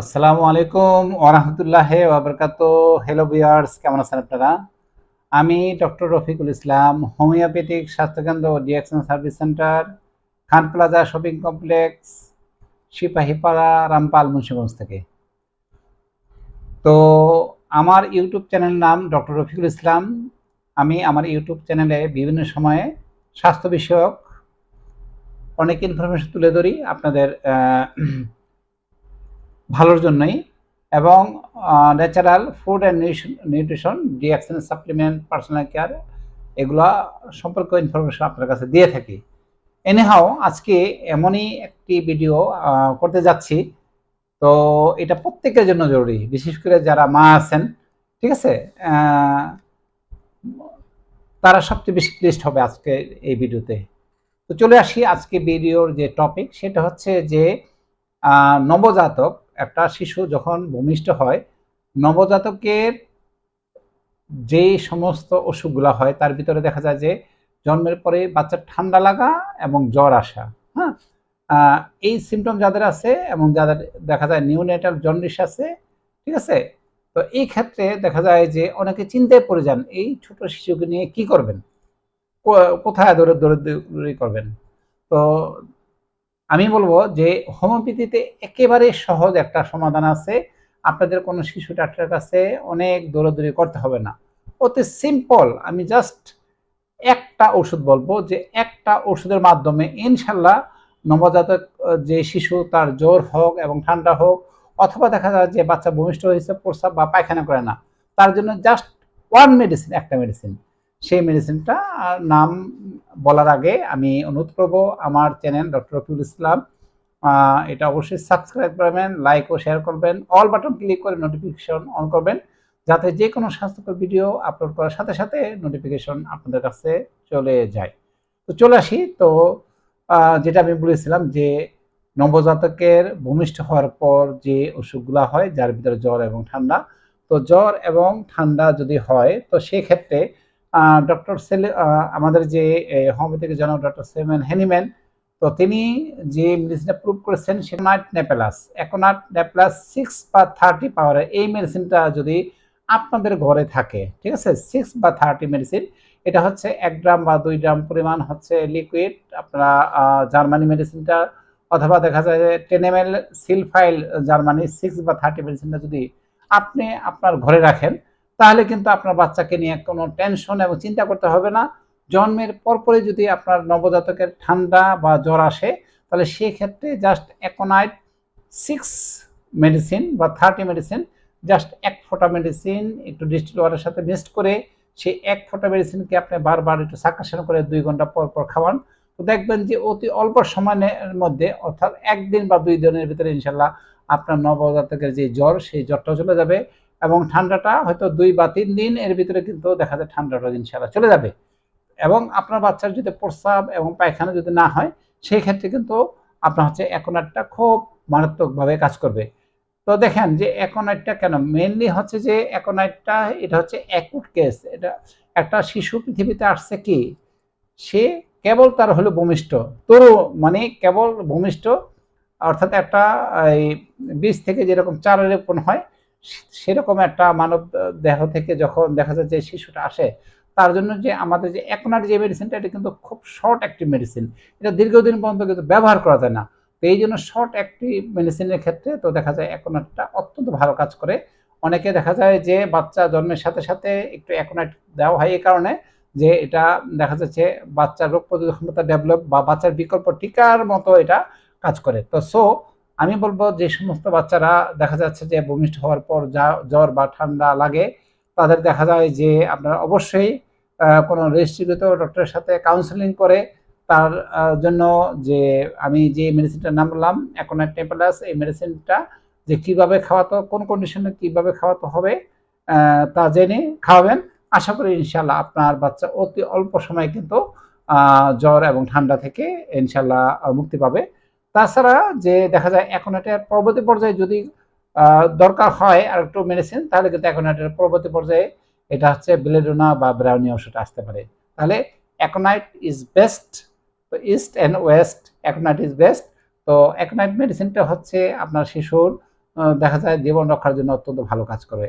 আসসালামু আলাইকুম ওরহামতুল্লাহ ওবরকাত হ্যালো বিয়ার্স কেমন আছেন আপনারা? আমি ডক্টর রফিকুল ইসলাম, হোমিওপ্যাথিক স্বাস্থ্যকেন্দ্র ও ডিএকশন service centre, Khan plaza shopping complex, Sipahipara, Rampal, Munshiganj থেকে। তো আমার ইউটিউব চ্যানেল নাম ডক্টর রফিকুল ইসলাম। আমি আমার ইউটিউব চ্যানেলে বিভিন্ন সময়ে স্বাস্থ্য বিষয়ক অনেক ইনফরমেশন তুলে ধরি। আপনাদের ভালোর জন্যই এবং ন্যাচারাল ফুড অ্যান্ড নিউট্রিশন ডিএকশন সাপ্লিমেন্ট পার্সোনাল কেয়ার এগুলা সম্পর্কে ইনফরমেশন আপনার কাছে দিয়ে থাকি। এনিহাও আজকে এমনই একটি ভিডিও করতে যাচ্ছি। তো এটা প্রত্যেকের জন্য জরুরি, বিশেষ করে যারা মা আছেন, ঠিক আছে? তারা সবচেয়ে বেশি প্লেসড হবে আজকে এই ভিডিওতে তো চলে আসি আজকে ভিডিওর যে টপিক সেটা হচ্ছে যে নবজাতক একটা শিশু যখন ভূমিষ্ঠ হয়, নবজাতকের যে সমস্ত অসুখগুলো হয়, তার ভিতরে দেখা যায় যে জন্মের পরে বাচ্চার ঠান্ডা লাগা এবং জ্বর আসা হ্যাঁ? এই সিমটম যাদের আছে এবং যাদের দেখা যায় নিউনেটাল জন্ডিস আছে, ঠিক আছে? তো এই ক্ষেত্রে দেখা যায় যে অনেকে চিন্তায় পড়ে যান, এই ছোট শিশুকে নিয়ে কি করবেন? কোথায় দৌড়ে দৌড়ি করবেন? তো আমি বলব যে হোমিওপ্যাথিতে একেবারে সহজ একটা সমাধান আছে। আপনাদের কোনো শিশু ডাক্তারের কাছে অনেক দৌড়াদৌড়ি করতে হবে না। অতি সিম্পল আমি জাস্ট একটা ওষুধ বলব যে একটা ওষুধের মাধ্যমে ইনশাল্লাহ নবজাতক যে শিশু তার জ্বর হোক এবং ঠান্ডা হোক অথবা দেখা যায় যে বাচ্চা ভূমিষ্ঠ হয়েছে, প্রস্রাব বা পায়খানা করে না, তার জন্য জাস্ট ওয়ান মেডিসিন একটা মেডিসিন সেই মেডিসিনটা নাম বলার আগে আমি অনুরোধ করব আমার চ্যানেল ডক্টর রফিউল ইসলাম এটা অবশ্যই সাবস্ক্রাইব করবেন লাইক ও শেয়ার করবেন অল বাটন ক্লিক করে নোটিফিকেশন অন করবেন, যাতে যে কোনো স্বাস্থ্যকর ভিডিও আপলোড করার সাথে সাথে নোটিফিকেশন আপনাদের কাছে চলে যায়। তো চলে আসি, তো যেটা আমি বলেছিলাম যে নবজাতকের ভূমিষ্ঠ হওয়ার পর যে অসুখগুলো হয়, যার ভিতরে জ্বর এবং ঠান্ডা, তো জ্বর এবং ঠান্ডা যদি হয়, তো সেক্ষেত্রে ডক্টর সেলে আমাদের যে হোমিওপ্যাথিক জনক ডক্টর সেমেন হেনিম্যান, তো তিনি যে মেডিসিনটা প্রুভ করেছেন সেনাট নেপেলাস একোনাট নেপেলাস সিক্স বা থার্টি পাওয়ারের এই মেডিসিনটা যদি আপনাদের ঘরে থাকে, ঠিক আছে? সিক্স বা থার্টি মেডিসিন এটা হচ্ছে এক গ্রাম বা দুই গ্রাম পরিমাণ হচ্ছে লিকুইড আপনারা জার্মানি মেডিসিনটা অথবা দেখা যায় যে টেন এম এল সিলফাইল জার্মানি সিক্স বা থার্টি মেডিসিনটা যদি আপনি আপনার ঘরে রাখেন তাহলে কিন্তু আপনার বাচ্চাকে নিয়ে কোনো টেনশন এবং চিন্তা করতে হবে না। জন্মের পরপরই যদি আপনার নবজাতকের ঠান্ডা বা জ্বর আসে, তাহলে সেই ক্ষেত্রে জাস্ট একোনাইট সিক্স মেডিসিন বা থার্টি মেডিসিন জাস্ট এক ফোঁটা মেডিসিন একটু ডিস্টিল ওয়ারের সাথে মিক্সড করে সেই এক ফোঁটা মেডিসিনকে আপনি বারবার একটু সাকাশন করে দুই ঘণ্টা পর পর খাওয়ান। তো দেখবেন যে অতি অল্প সময়ের মধ্যে, অর্থাৎ একদিন বা দুই দিনের ভিতরে ইনশাল্লাহ আপনার নবজাতকের যে জ্বর, সেই জ্বরটা চলে যাবে। এবং ঠান্ডাটা হয়তো দুই বা তিন দিন এর ভিতরে কিন্তু দেখা যায় ঠান্ডাটা ইনশাল্লাহ চলে যাবে। এবং আপনার বাচ্চার যদি প্রস্রাব এবং পায়খানা যদি না হয়, সেই ক্ষেত্রে কিন্তু আপনার হচ্ছে একোনাটটা খুব মারাত্মকভাবে কাজ করবে। তো দেখেন যে একোনাইটটা কেন? মেনলি হচ্ছে যে একোনাইটটা এটা হচ্ছে অ্যাকুট কেস এটা একটা শিশু পৃথিবীতে আসছে কি? সে কেবল তার হলো ভূমিষ্ঠ। তরু মানে কেবল ভূমিষ্ঠ, অর্থাৎ একটা এই বীজ থেকে যেরকম চারা রোপণ হয় সেরকম একটা মানব দেহ থেকে যখন দেখা যায় যে শিশুটা আসে, তার জন্য যে আমাদের যে একনার যে মেডিসিনটা এটা কিন্তু খুব শর্ট একটি মেডিসিন এটা দীর্ঘদিন পর্যন্ত কিন্তু ব্যবহার করা যায় না। তো এই জন্য শর্ট একটি মেডিসিনের ক্ষেত্রে তো দেখা যায় একনারটা অত্যন্ত ভালো কাজ করে। অনেকে দেখা যায় যে বাচ্চা জন্মের সাথে সাথে একটু একনাইট দেওয়া হয় এই কারণে যে এটা দেখা যাচ্ছে বাচ্চার রোগ প্রতিরোধ ক্ষমতা ডেভেলপ বা বাচ্চার বিকল্প টিকার মতো এটা কাজ করে। তো সো আমি বলব যে সমস্ত বাচ্চারা দেখা যাচ্ছে যে ভূমিষ্ঠ হওয়ার পর যা জ্বর বা ঠান্ডা লাগে, তাদের দেখা যায় যে আপনারা অবশ্যই কোনো রেজিস্ট্রিকৃত ডক্টরের সাথে কাউন্সেলিং করে তার জন্য যে আমি যে মেডিসিনটার নাম বললাম অ্যাকোনাইট টেম্পেলাস এই মেডিসিনটা যে কীভাবে খাওয়াতে, কোন কন্ডিশনে কীভাবে খাওয়াতে হবে তা জেনে খাওয়াবেন। আশা করি ইনশাল্লাহ আপনার বাচ্চা অতি অল্প সময়ে কিন্তু জ্বর এবং ঠান্ডা থেকে ইনশাল্লাহ মুক্তি পাবে। তাছাড়া যে দেখা যায় এখন এটার পরবর্তী পর্যায়ে যদি দরকার হয় আর একটু মেডিসিন তাহলে কিন্তু এখন এটার পরবর্তী পর্যায়ে এটা হচ্ছে বেলেডোনা বা ব্রাউনি ওষুধ আসতে পারে। তাহলে অ্যাকোনাইট ইজ বেস্ট তো east and west aconite is best তো অ্যাকোনাইট মেডিসিনটা হচ্ছে আপনার শিশুর দেখা যায় জীবন রক্ষার জন্য অত্যন্ত ভালো কাজ করে।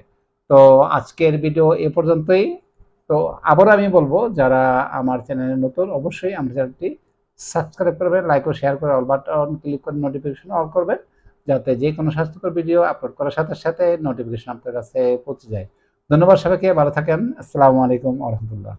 তো আজকের ভিডিও এ পর্যন্তই। তো আবারও আমি বলব, যারা আমার চ্যানেলে নতুন, অবশ্যই আমার চ্যানেলটি সাবস্ক্রাইব করবেন লাইক ও শেয়ার করে অল বাটন ক্লিক করে নোটিফিকেশন অল করবেন, যাতে যে কোনো স্বাস্থ্যকর ভিডিও আপলোড করার সাথে সাথে নোটিফিকেশন আপনার কাছে পৌঁছে যায়। ধন্যবাদ সবাইকে, ভালো থাকেন, আসসালামু আলাইকুম আ রহমতুল্লাহ।